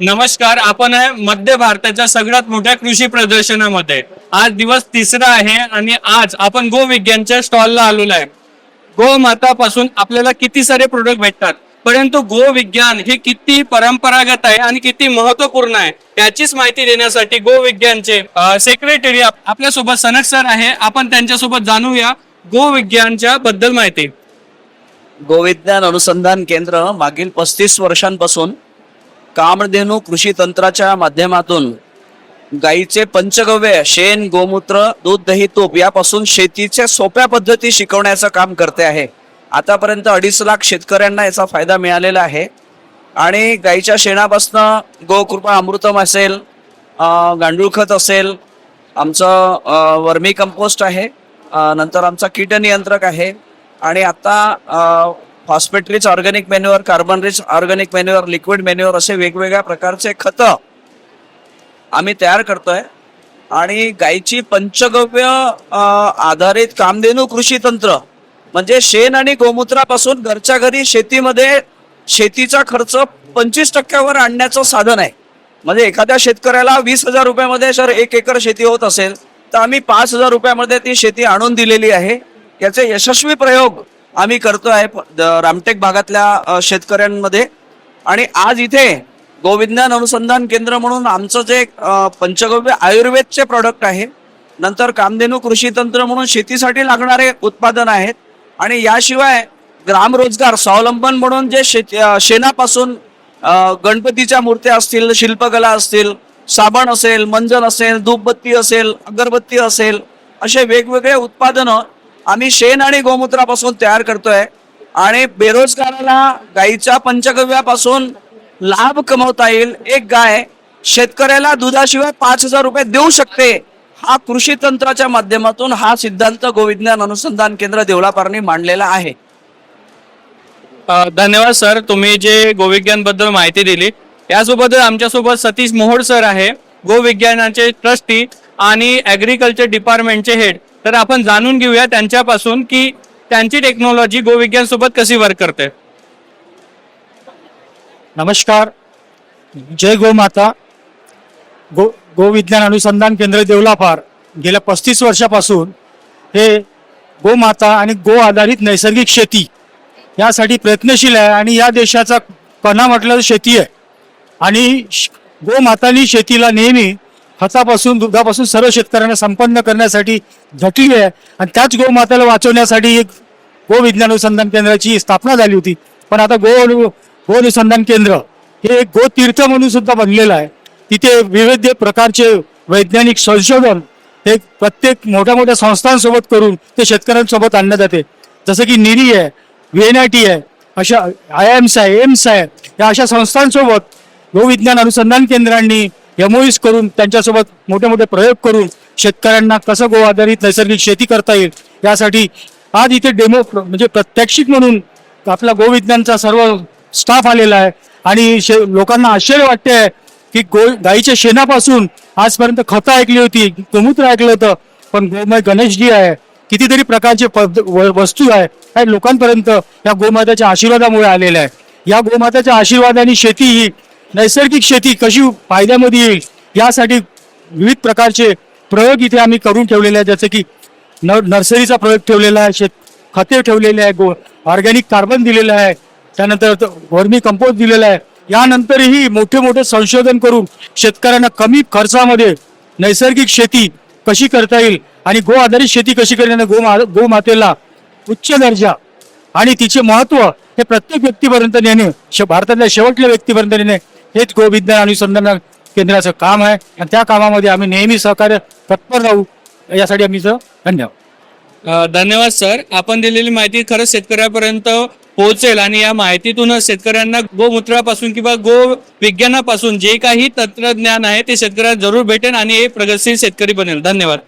नमस्कार आपण आहे मध्य भारताच्या सगळ्यात मोठ्या कृषी प्रदर्शनामध्ये. आज दिवस तिसरा आहे आणि आज आपण गो विज्ञानच्या स्टॉलला आलेलो आहे. गो मातापासून आपल्याला किती सारे प्रोडक्ट भेटतात? परंतु गो विज्ञान हे किती परंपरागत आहे आणि किती महत्त्वपूर्ण आहे याचीच माहिती देण्यासाठी गो विज्ञानचे सेक्रेटरी आपल्यासोबत सनक सर आहे. आपण त्यांच्यासोबत जाणूया गो विज्ञानच्या बद्दल माहिती. गोविज्ञान अनुसंधान केंद्र मागील पस्तीस वर्षांपासून कामधेनू कृषी तंत्राच्या माध्यमातून गाईचे पंचगव्य शेण गोमूत्र दूध दही तूप यापासून शेतीच्या सोप्या पद्धती शिकवण्याचं काम करते आहे. आतापर्यंत अडीच लाख शेतकऱ्यांना याचा फायदा मिळालेला आहे. आणि गाईच्या शेणापासनं गोकृपा अमृतम असेल गांडूळ खत असेल आमचं वर्मी कंपोस्ट आहे नंतर आमचा कीट नियंत्रक आहे. आणि आता phosphate rich organic manure carbon rich organic manure liquid manure असे वेगवेगळ्या प्रकारचे खतं आम्ही तयार करतोय. आणि गाईची पंचगव्य आधारित कामधेनू कृषी तंत्र म्हणजे शेण आणि गोमूत्रापासून घरच्या घरी शेतीमध्ये शेतीचा खर्च पंचवीस टक्क्यावर आणण्याचं साधन आहे. म्हणजे एखाद्या शेतकऱ्याला वीस हजार रुपयामध्ये जर एक एकर शेती होत असेल तर आम्ही पाच हजार रुपयामध्ये ती शेती आणून दिलेली आहे. याचे यशस्वी प्रयोग आम्ही करतो आहे रामटेक भागातल्या शेतकऱ्यांमध्ये. आणि आज इथे गोविज्ञान अनुसंधान केंद्र म्हणून आमचं जे पंचगव्य आयुर्वेदचे प्रॉडक्ट आहे नंतर कामधेनू कृषी तंत्र म्हणून शेतीसाठी लागणारे उत्पादन आहेत. आणि याशिवाय ग्रामरोजगार स्वावलंबन म्हणून जे शेती शेणापासून गणपतीच्या मूर्त्या असतील शिल्पकला असतील साबण असेल मंजन असेल धूपबत्ती असेल अगरबत्ती असेल असे वेगवेगळे उत्पादनं आम्ही शेण आणि गोमूत्रापासून तयार करतोय आणि बेरोजगाराला गाईच्या पंचगव्यापासून लाभ कमवता येईल. एक गाय शेतकऱ्याला दुधाशिवाय पाच हजार रुपये देऊ शकते. हा कृषी तंत्राच्या माध्यमातून हा सिद्धांत गोविज्ञान अनुसंधान केंद्र देवळापारणी मांडलेला आहे. धन्यवाद सर तुम्ही जे गोविज्ञानबद्दल माहिती दिली. यासोबत आमच्यासोबत सतीश मोहोड सर आहे गोविज्ञानाचे ट्रस्टी आणि ऍग्रिकल्चर डिपार्टमेंटचे हेड तर आपण जाणून घेऊया त्यांच्यापासून की त्यांची टेक्नॉलॉजी गोविज्ञान सोबत कशी वर्क करते. नमस्कार. जय गोमाता गो गोविज्ञान अनुसंधान केंद्र देवलापार गेल्या पस्तीस वर्षापासून हे गोमाता आणि गो आधारित नैसर्गिक शेती यासाठी प्रयत्नशील आहे आणि या देशाचा कणा म्हटलं शेती आहे. आणि श- गोमातानी शेतीला नेहमी खतापासून दुधापासून सर्व शेतकऱ्यांना संपन्न करण्यासाठी झटली आहे. आणि त्याच गोमाताला वाचवण्यासाठी एक गो विज्ञान अनुसंधान केंद्राची स्थापना झाली होती. पण आता गो अनु- गो अनुसंधान केंद्र हे एक गो तीर्थ म्हणून सुद्धा बनलेलं आहे. तिथे विविध प्रकारचे वैज्ञानिक संशोधन हे प्रत्येक मोठ्या मोठ्या संस्थांसोबत करून ते शेतकऱ्यांसोबत आणण्यात जाते जसं की निरी आहे व्हीएनआयटी आहे अशा आय एम्स आहे एम्स आहे या अशा संस्थांसोबत गोविज्ञान अनुसंधान केंद्रांनी एमओईस करून त्यांच्यासोबत मोठे मोठे प्रयोग करून शेतकऱ्यांना कसं गो आधारित नैसर्गिक शेती करता येईल यासाठी आज इथे डेमो म्हणजे प्रात्यक्षिक म्हणून आपला गोविज्ञानचा सर्व स्टाफ आलेला आहे. आणि शे लोकांना आश्चर्य वाटते आहे की गो गाईच्या शेणापासून आजपर्यंत खतं ऐकली होती गोमूत्र ऐकलं होतं पण गोमय गणेशजी आहे कितीतरी प्रकारचे पद- व- वस्तू आहे काही लोकांपर्यंत या गोमाताच्या आशीर्वादामुळे आलेल्या आहे. या गोमाताच्या आशीर्वादाने शेती ही नैसर्गिक शेती कशी फायद्यामध्ये येईल यासाठी विविध प्रकारचे प्रयोग इथे आम्ही करून ठेवलेले आहेत. जसं की न नर्सरीचा प्रयोग ठेवलेला आहे शेत खते ठेवलेले आहे गो ऑर्गॅनिक कार्बन दिलेलं आहे त्यानंतर वर्मी कंपोस्ट दिलेला आहे. यानंतरही मोठे मोठे संशोधन करून शेतकऱ्यांना कमी खर्चामध्ये नैसर्गिक शेती कशी करता येईल आणि गो आधारित शेती कशी करण्याने गो मा गोमातेला उच्च दर्जा आणि तिचे महत्त्व हे प्रत्येक व्यक्तीपर्यंत नेणे श भारतातल्या शेवटल्या व्यक्तीपर्यंत नेणे हेच गोविज्ञान अनुसंधान केंद्राचं काम आहे. आणि त्या कामामध्ये आम्ही नेहमी सहकार्य तत्पर राहू. यासाठी आम्ही धन्यवाद. धन्यवाद सर. आपण दिलेली माहिती खरंच शेतकऱ्यापर्यंत पोहोचेल आणि या माहितीतूनच शेतकऱ्यांना गोमूत्रापासून किंवा गो विज्ञानापासून जे काही तंत्रज्ञान आहे ते शेतकऱ्यांना जरूर भेटेल आणि हे प्रगतशील शेतकरी बनेल. धन्यवाद.